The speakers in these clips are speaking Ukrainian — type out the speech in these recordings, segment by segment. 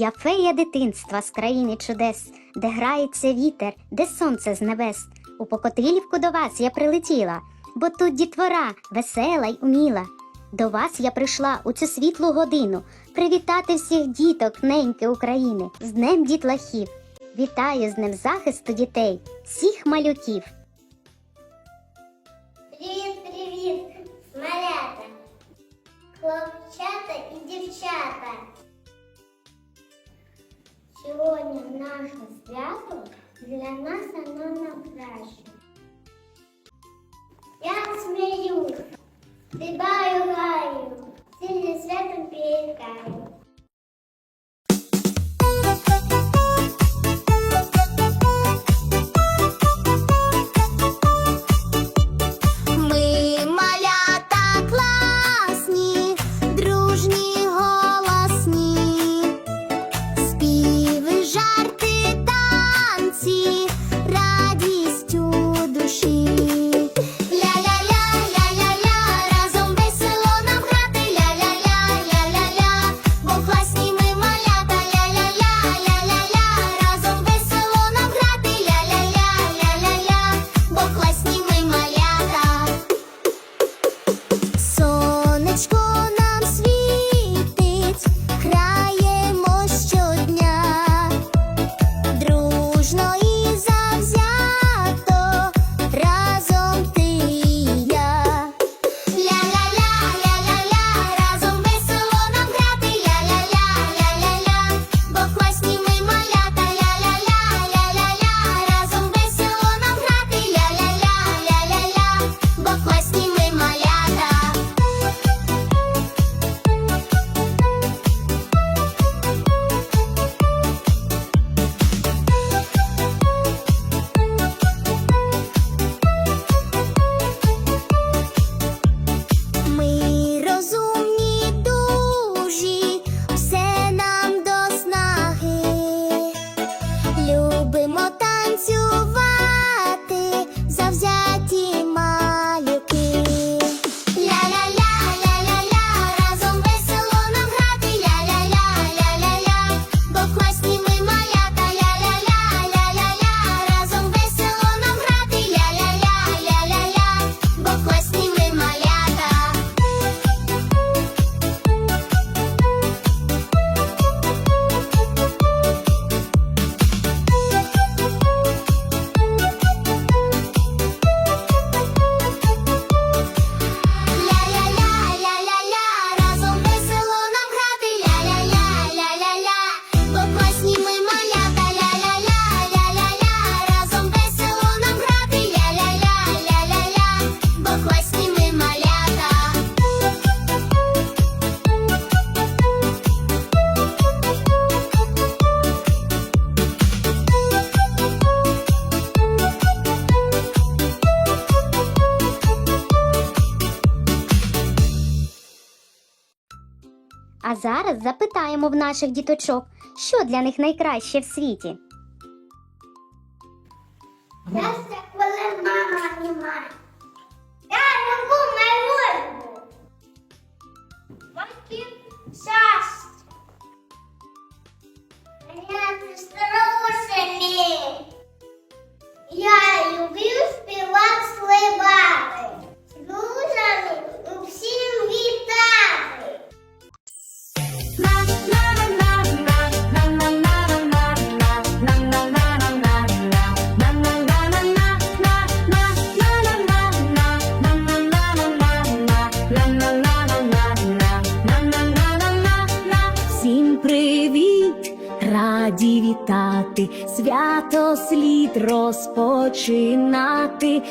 Я фея дитинства з країни чудес, де грається вітер, де сонце з небес. У Покотилівку до вас я прилетіла, бо тут дітвора весела й уміла. До вас я прийшла у цю світлу годину привітати всіх діток, неньки України, з Днем дітлахів. Вітаю з Днем захисту дітей, всіх малюків. además А зараз запитаємо в наших діточок, що для них найкраще в світі. Щастя, коли мама немає. Я люблю майбутню. Батьків щастя. Я вітати, свято слід розпочинати,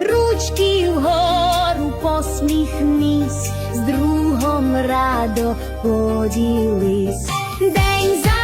ручки вгору посміхнись, з другом радо поділись. День за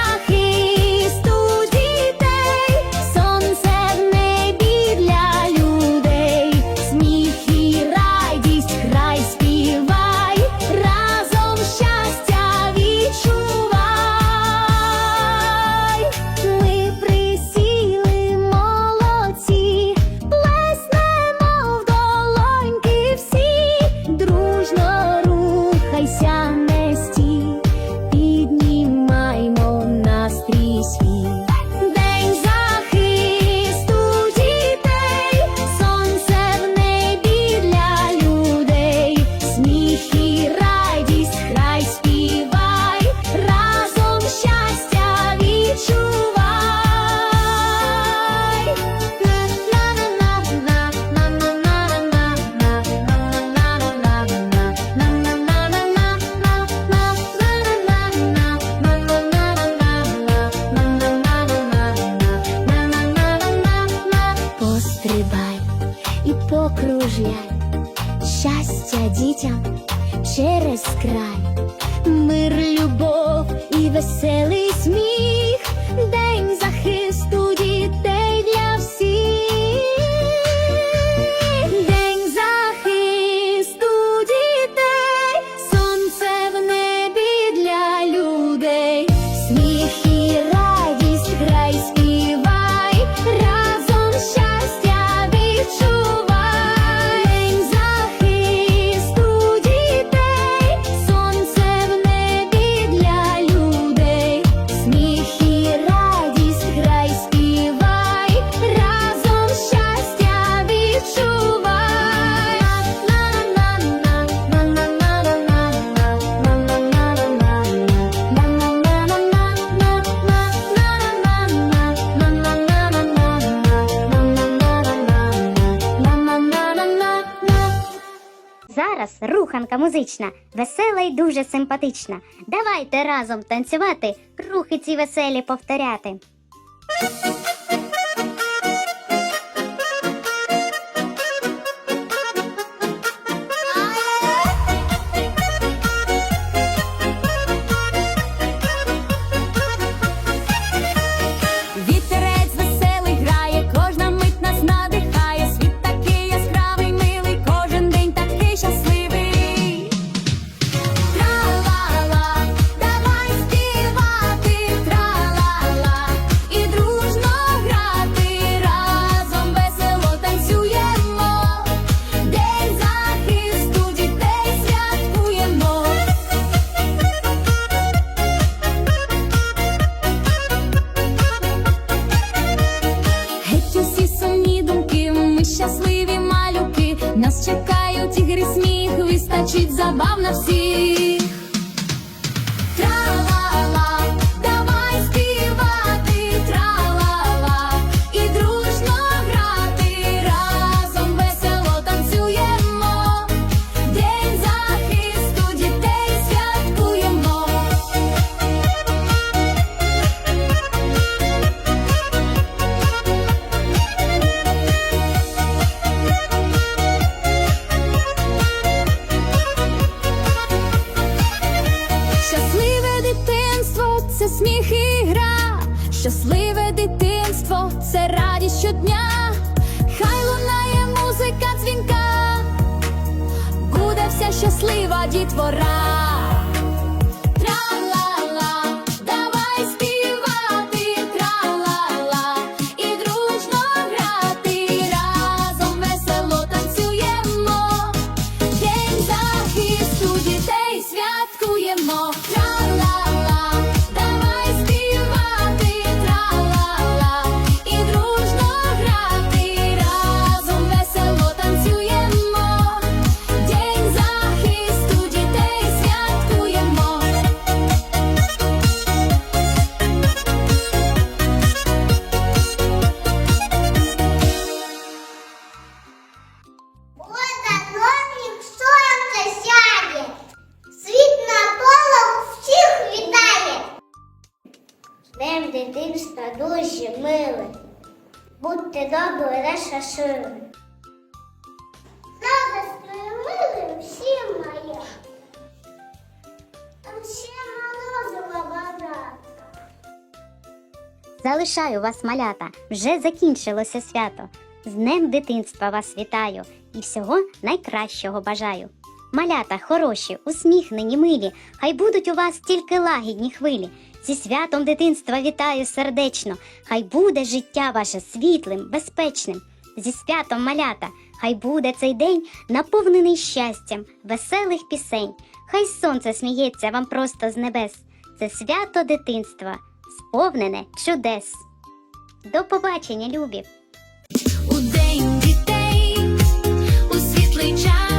руханка музична, весела й дуже симпатична. Давайте разом танцювати, рухи ці веселі повторяти. Сміх і гра. Щасливе дитинство це радість щодня. Хай лунає музика дзвінка, буде вся щаслива дітвора. Будьте добрі, наша сила. Радостної мили всім моя, вода. Залишаю вас, малята, вже закінчилося свято. З Днем дитинства вас вітаю і всього найкращого бажаю. Малята хороші, усміхнені, милі, хай будуть у вас тільки лагідні хвилі. Зі святом дитинства вітаю сердечно, хай буде життя ваше світлим, безпечним. Зі святом малята, хай буде цей день наповнений щастям, веселих пісень, хай сонце сміється вам просто з небес. Це свято дитинства, сповнене чудес. До побачення, любі! У день дітей у світлий час.